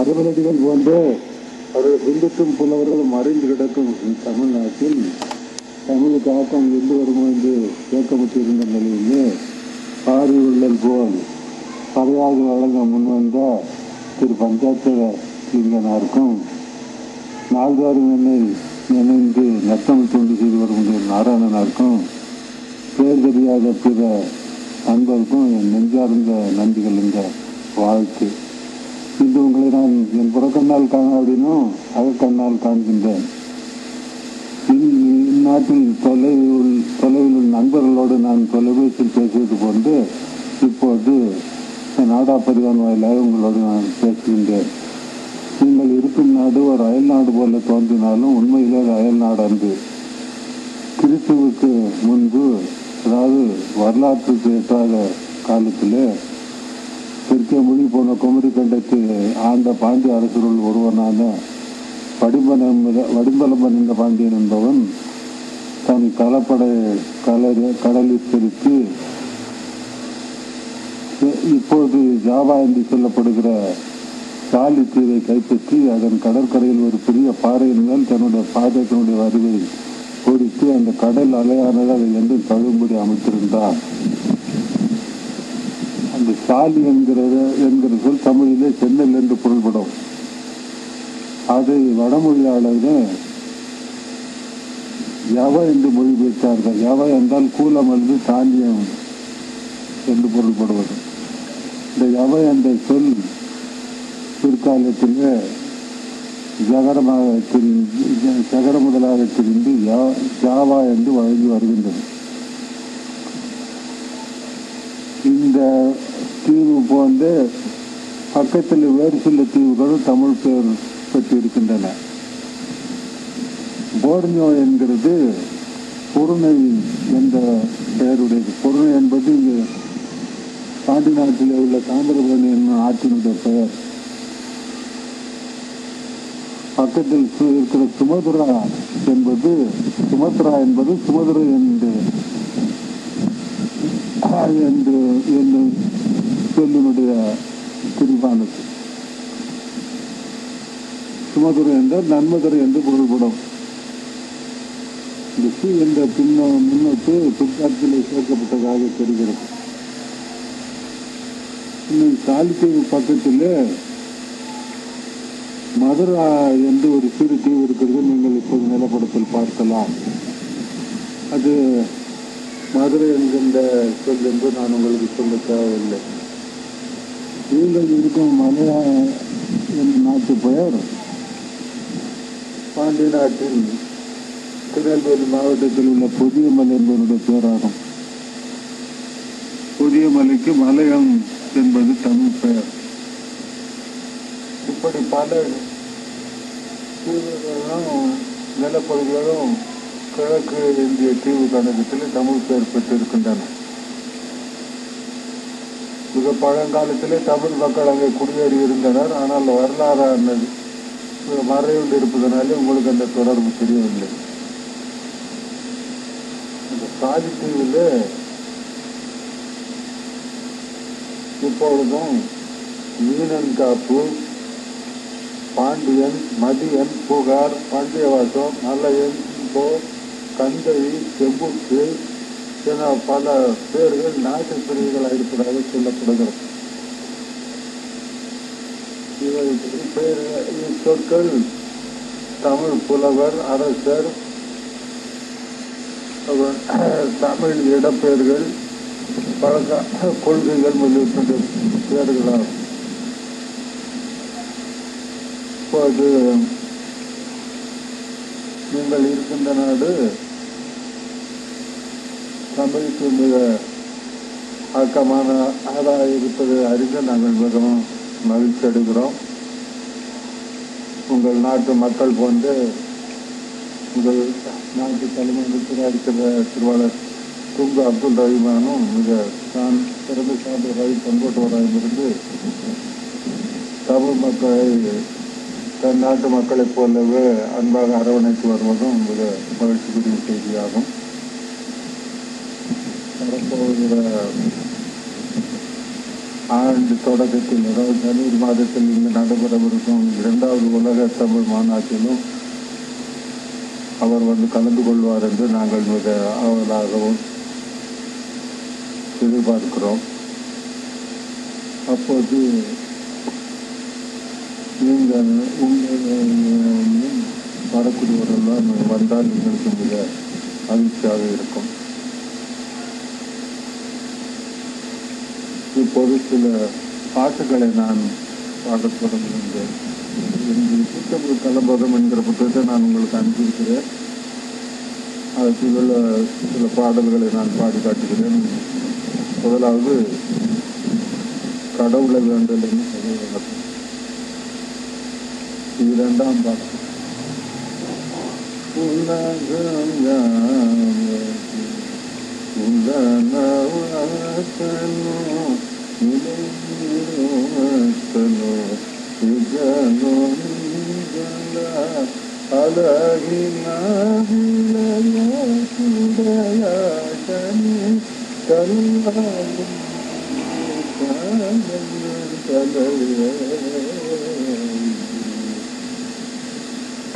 மறுமலடிகள் போன்ற அவர்கள் பின்பற்றும் புலவர்கள் மறைந்து கிடக்கும் தமிழ்நாட்டில் தமிழுக்கு ஆக்கம் எந்த வருமோ என்று கேட்கப்பட்டிருந்த நிலையிலே ஆறு உள்ளல் போல் பறையாக வழங்க முன்வந்த திரு பஞ்சாயத்து லிங்கனாருக்கும் நாள்தோறும் என்னை நினைந்து நத்தம் தொண்டு செய்து வரும் நாராயணனாருக்கும் பேர் தெரியாத பிற அன்பருக்கும் என் நெஞ்சார்ந்த நன்றிகள் இந்த வாழ்த்து. இன்று உங்களை நான் என் புறக்கண்ணால் காணாவிடனும் அகக்கண்ணால் காண்கின்றேன். இந்~ இந்நாட்டில் தொலைவில் தொலைவில் உள்ள நண்பர்களோடு நான் தொலைபேசியில் பேசியது போன்று இப்போது நாடா பரிவான் வாயிலாக உங்களோடு நான் பேசுகின்றேன். நீங்கள் இருக்கும் நாடு ஒரு அயல் நாடு போல தோன்றினாலும் உண்மையிலே அது அயல் நாடு அன்று. கிறிஸ்துவுக்கு முன்பு அதாவது வரலாற்றுக்கு எட்டாத காலத்திலே தெற்கே மொழி போன குமரி கண்டத்தை ஆண்ட பாண்டிய அரசருள் ஒருவனான வடிம்பலம் வடிம்பலம்பன் என்ற பாண்டியன் என்பவன் தன் கலப்படை கலர் கடலில் செலுத்தி இப்போது ஜாவா என்று சொல்லப்படுகிற சாலி தீவை கைப்பற்றி அதன் கடற்கரையில் ஒரு பெரிய பாறையின் மேல் தன்னுடைய பாதத்தினுடைய வரிவை பொறித்து அந்த கடல் அலையானது அதை என்று தழும்படி அமைத்திருந்தார் சாலி என்கிறது என்கிற சொல் தமிழிலே சென்னல் என்று பொருள்படும். அதை வடமொழியாளர்கள் யவ என்று மொழிபெயர்த்தார்கள் யவ என்றால் கூலம் அல்லது தானியம் என்று பொருள்படுவது. இந்த யவ என்ற சொல் பிற்காலத்தில் ஜகரமாக திரிந்து ஜகர முதலாக திரிந்து யா- ஜாவா என்று வழங்கி வருகின்றது. இந்த தீவு போன்ற பக்கத்தில் வேறு சில தீவுகளும் தமிழ் பெயர் பெற்றிருக்கின்றன போர்னியோ என்கிறது பொருணை என்ற பெயருடையது. பொருணை என்பது இங்கு பாண்டி நாட்டில் உள்ள தாமிரபரணி என்னும் ஆற்றினுடைய பெயர். பக்கத்தில் இருக்கிற சுமதுரா என்பது சுமத்ரா என்பது சுமதுரை என்று என்று சொல்லினுடைய குறிப்பானது சுமதுரை என்றால் நன்மதுரை என்று பொருள்படும் இந்த சி என்ற பின்ன முன்னோட்டு பிற்காலத்தில் சேர்க்கப்பட்டதாக தெரிகிறது இன்னும் காலித்தீவு பக்கத்தில் மதுரா என்று ஒரு சிறு தீவு இருக்கிறது நீங்கள் இப்போது நிலப்படத்தில் பார்க்கலாம் அது மதுரை என்கின்ற சொல் என்று நான் உங்களுக்கு சொல்ல தேவையில்லை நீங்கள் இருக்கும் மலையா நாட்டு பெயர் பாண்டி நாட்டில் திருநெல்வேலி மாவட்டத்தில் உள்ள புதிய மலை என்பதனுடைய பேராகும் புதிய மலைக்கு மலையம் என்பது தமிழ் பெயர் இப்படி பல தீவுகளும் நிலப்பகுதிகளும் கிழக்கு இந்திய தீவு கணக்கத்தில் தமிழ் பெயர் பெற்றிருக்கின்றன மிக பழங்காலத்திலே தமிழ் மக்கள் அங்கே குடியேறி இருந்தனர் ஆனால் வரலாறானது மறைவில் இருப்பதனாலே உங்களுக்கு அந்த தொடர்பு தெரியவில்லை. அந்த சாதித்தீவில் இப்பொழுதும் மீனன் காப்பு பாண்டியன் மதியன் புகார் பாண்டியவாசம் நல்லயன் இப்போ கந்தவி செம்புக்கு சில பல பேர்கள் நாட்டு பிரிவுகளாக இருப்பதாக சொல்லப்படுகிறது. இவை பெயர்கள் இச்சொற்கள் தமிழ் புலவர் அரசர் அவர் தமிழ் இடப்பெயர்கள் பழக்க கொள்கைகள் முதலிய பெயர்களாகும் இப்போது நீங்கள் இருக்கின்ற நாடு தமிழுக்கு மிக ஆக்கமான ஆதாயம் இருப்பது அறிந்து நாங்கள் மிகவும் மகிழ்ச்சி அடைகிறோம். உங்கள் நாட்டு மக்கள் போன்று உங்கள் நாட்டு தலைமையில் இருக்கிற திருவாளர் துங்கு அப்துல் ரஹிமானும் மிக தான் சிறந்த சான்று ரவி இருந்து தமிழ் மக்களை தன் நாட்டு மக்களைப் போலவே அன்பாக அரவணைத்து வருவதும் மிக மகிழ்ச்சிக்குரிய செய்தியாகும். வரப்போகிற ஆண்டு தொடக்கத்தில் அதாவது ஜனவரி மாதத்தில் இங்கு நடைபெறவிருக்கும் இரண்டாவது உலக தமிழ் மாநாட்டிலும் அவர் வந்து கலந்து கொள்வார் என்று நாங்கள் மிக ஆவலாகவும் எதிர்பார்க்கிறோம். அப்போது நீங்கள் உங்கள் வரக்கூடியவரெல்லாம் வந்தால் எங்களுக்கு மிக மகிழ்ச்சியாக இருக்கும். இப்போது சில பாட்டுகளை நான் பாடத் தொடங்குகின்றேன் இந்த புத்தகம் கலம்பதம் என்கிற புத்தகத்தை நான் உங்களுக்கு அனுப்பியிருக்கிறேன் அதற்கு உள்ள சில பாடல்களை நான் பாடி காட்டுகிறேன் முதலாவது கடவுளை வேண்டல் என்று இது இரண்டாம் பாடல் உலகம்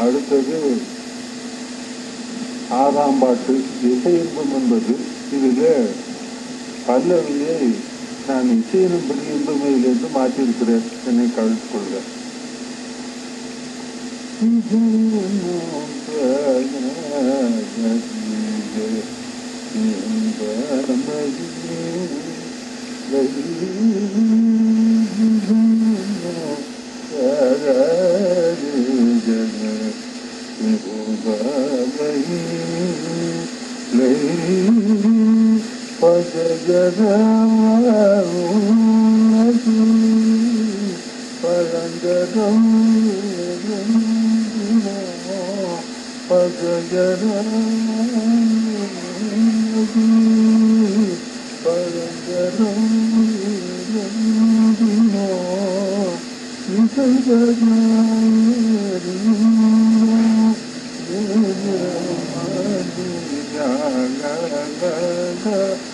അടുത്തത് ആറാം പാട്ട് വിഷയം കൊണ്ടുള്ളത് இதுவே பல்லவியை நான் இசையினும்படி இன்பமையிலிருந்து மாற்றியிருக்கிறேன் என்னை கவிழ்த்து கொள்கிறேன் என்பது இதில் பல்லவியை நான் இசை என்பது இன்பமையிலிருந்து மாற்றியிருக்கிறேன் என்னை கழித்துக்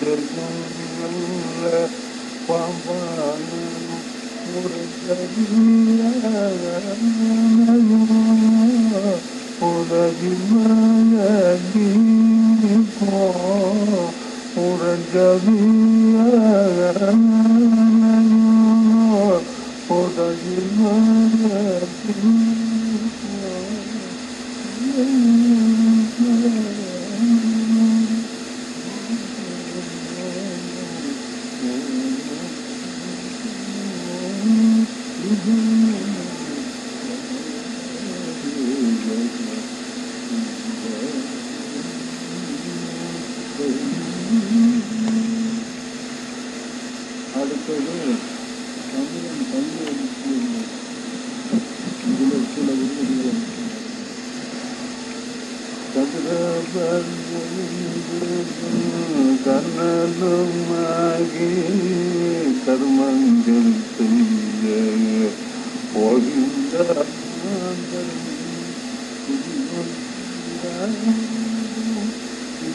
Seninle babanın burada Ora bilmeye அடுத்தது தமிழன் பள்ளி இதில் சில உறுதிகள் கண்ணலுமாகி கர்மங்கள் செய்ய போகின்ற